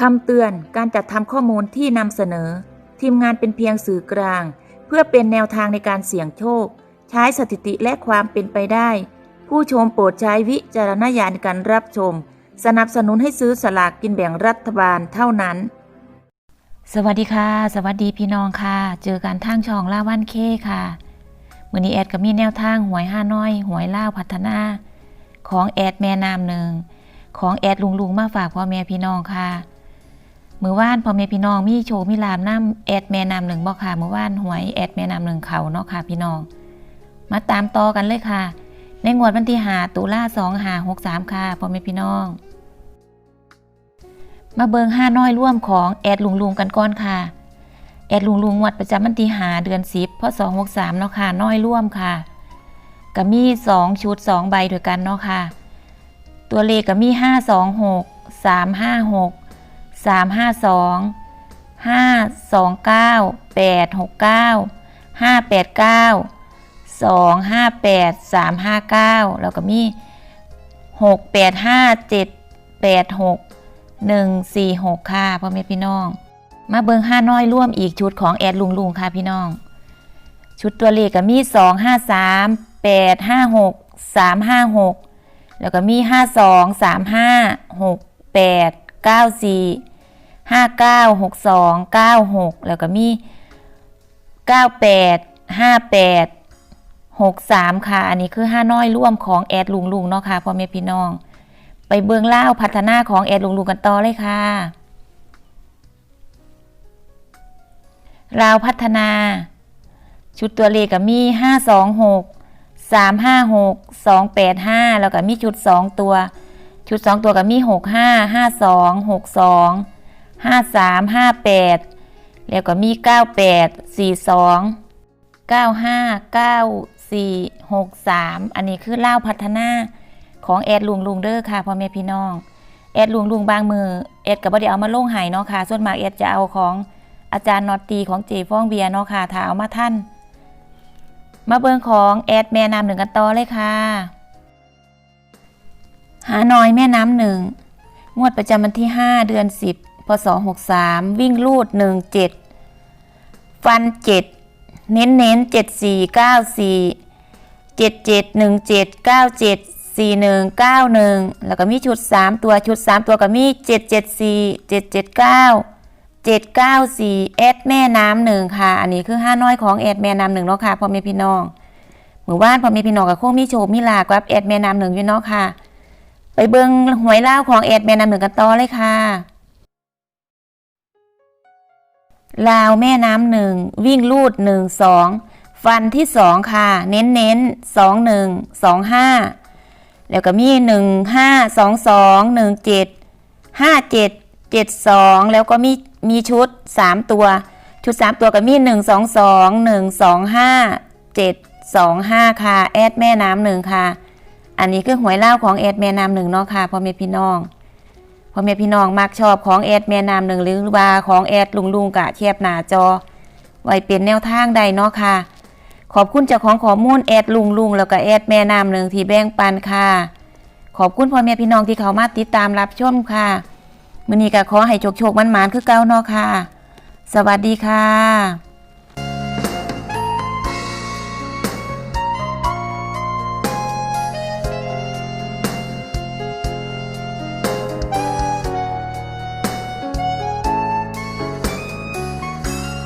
คำเตือนการจัดทำข้อมูลที่นำเสนอ ทีมงานเป็นเพียงสื่อกลาง เพื่อเป็นแนวทางในการเสี่ยงโชค ใช้สถิติและความเป็นไปได้ ผู้ชมโปรดใช้วิจารณญาณในการรับชม สนับสนุนให้ซื้อสลากกินแบ่งรัฐบาลเท่านั้น สวัสดีค่ะ สวัสดีพี่น้องค่ะ เจอกันทางช่องล่าวันเคค่ะมือนี้แอดก็มีแนวทางหวยห้าน้อยหวยล่าพัฒนา ของแอดแม่นามหนึ่งของแอดลุงลุงมาฝากพ่อแม่พี่น้องค่ะ มือว่านพ่อแม่พี่น้องมีโชว์มีลามน้ำแอดแม่นามหนึ่งบอกค่ะมือว่านหวยแอดแม่นามหนึ่งเขาเนาะค่ะพี่น้อง มาตามต่อกันเลยค่ะ ในงวดวันที่หาตุลาสองหาหกสามค่ะพ่อแม่พี่น้อง มาเบิงห้าน้อยร่วมของแอดลุงลุงกันก่อนค่ะ แอดลุงลุงงวดประจำวันที่หาเดือนสิบพศหกสามเนาะค่ะน้อยร่วมค่ะก็มีสองชุดสองใบด้วยกันเนาะค่ะ ตัวเลขก็มีห้าสองหกสามห้าหก สามห้าสองห้าสองเก้าแปดหกเก้าห้าแปดเก้าสองห้าแปดสามห้าเก้าแล้วก็มีหกแปดห้าเจ็ดแปดหกหนึ่งสี่หกค่ะพ่อแม่พี่น้อง มาเบิงห้าน้อยร่วมอีกชุดของแอดลุงลุงค่ะพี่น้อง ชุดตัวเลขก็มีสองห้าสามแปดห้าหกสามห้าหกแล้วก็มีห้าสอ งสามห้าหกแปดเก้าหกสองเก้าหกแล้วก็มีเก้าแปดห้าแปดหกสามค่ะ อันนี้คือห้าน้อยร่วมของแอดลุงลุงเนาะค่ะพ่อแม่พี่น้อง ไปเบืองเล่าวพัฒนาของแอดลุงลุงกันต่อเลยค่ะราวพัฒนา ชุดตัวเลขก็มีห้าสองหกสามห้าหกสองแปดห้าแล้วก็มีชุดสองตัว ชุดสองตัวก็มีหกห้าห้าสามห้าแปดแล้วก็มีเก้าแปดสี่สองเก้าห้าเก้าสี่หกสามอันนี้คือเล่าพัฒนาของแอดลุงลุงเด้อค่ะพ่อแม่พี่น้อง แอดลุงลุงบางมือแอดก็บ่ได้เอามาลงหายเนาะค่ะ ส่วนมากแอดจะเอาของอาจารย์นอตตีของเจฟ้องเบียเนาะค่ะถ้าเอามาท่าน มาเบิงของแอดแม่น้ำหนึ่งกันต่อเลยค่ะ หาหน้อยแม่น้ำหนึ่งงวดประจำวันที่ 5 เดือน 10 พศ63 วิ่งลูด 17 ฟัน 7 เน้นเน้น7 4 9 4 7 7 1 7 9 7 4 1 9 1 แล้วก็มีชุด 3 ตัวชุด 3 ตัวก็มี 7 7 4 7 7 9 794แอดแม่น้ำหนึ่งค่ะ อันนี้คือห้าน้อยของแอดแม่น้ำหนึ่งเนาะค่ะพ่อแม่พี่น้องหมู่บ้านพ่อแม่พี่น้องกับโค้งมีโชว์มีลากับแอดแม่น้ำหนึ่งอยู่เนาะค่ะ ไปเบิ่งหวยเล่าของแอดแม่น้ำหนึ่งกันต่อเลยค่ะ ลาวแม่น้ำหนึ่งวิ่งลูดหนึ่งสองฟันที่สองค่ะ เน้นเน้นสองหนึ่งสองห้าแล้วก็มีหนึ่งห้าสองสองหนึ่งเจ็ดห้าเจ็ดเจ็ดสองแล้วก็มีมีชุดสามตัว ชุดสามตัวก็มีหนึ่งสองสองหนึ่งสองห้าเจ็ดสองห้าค่ะ แอดแม่น้ำหนึ่งค่ะ อันนี้คือหวยเล่าของแอดแม่น้ำหนึ่งเนาะค่ะพ่อแม่พี่น้อง พ่อแม่พี่น้องมักชอบของแอดแม่น้ำหนึ่งหรือว่าของแอดลุงลุงกะเทียบหน้าจอ ไว้เป็นแนวทางใดเนาะค่ะ ขอบคุณเจ้าของข้อมูลแอดลุงลุงแล้วก็แอดแม่น้ำหนึ่งที่แบ่งปันค่ะ ขอบคุณพ่อแม่พี่น้องที่เขามาติดตามรับชมค่ะมื้อนี้ก็ขอให้โชคๆมันๆคือเก่าเนาะค่ะ สวัสดีค่ะ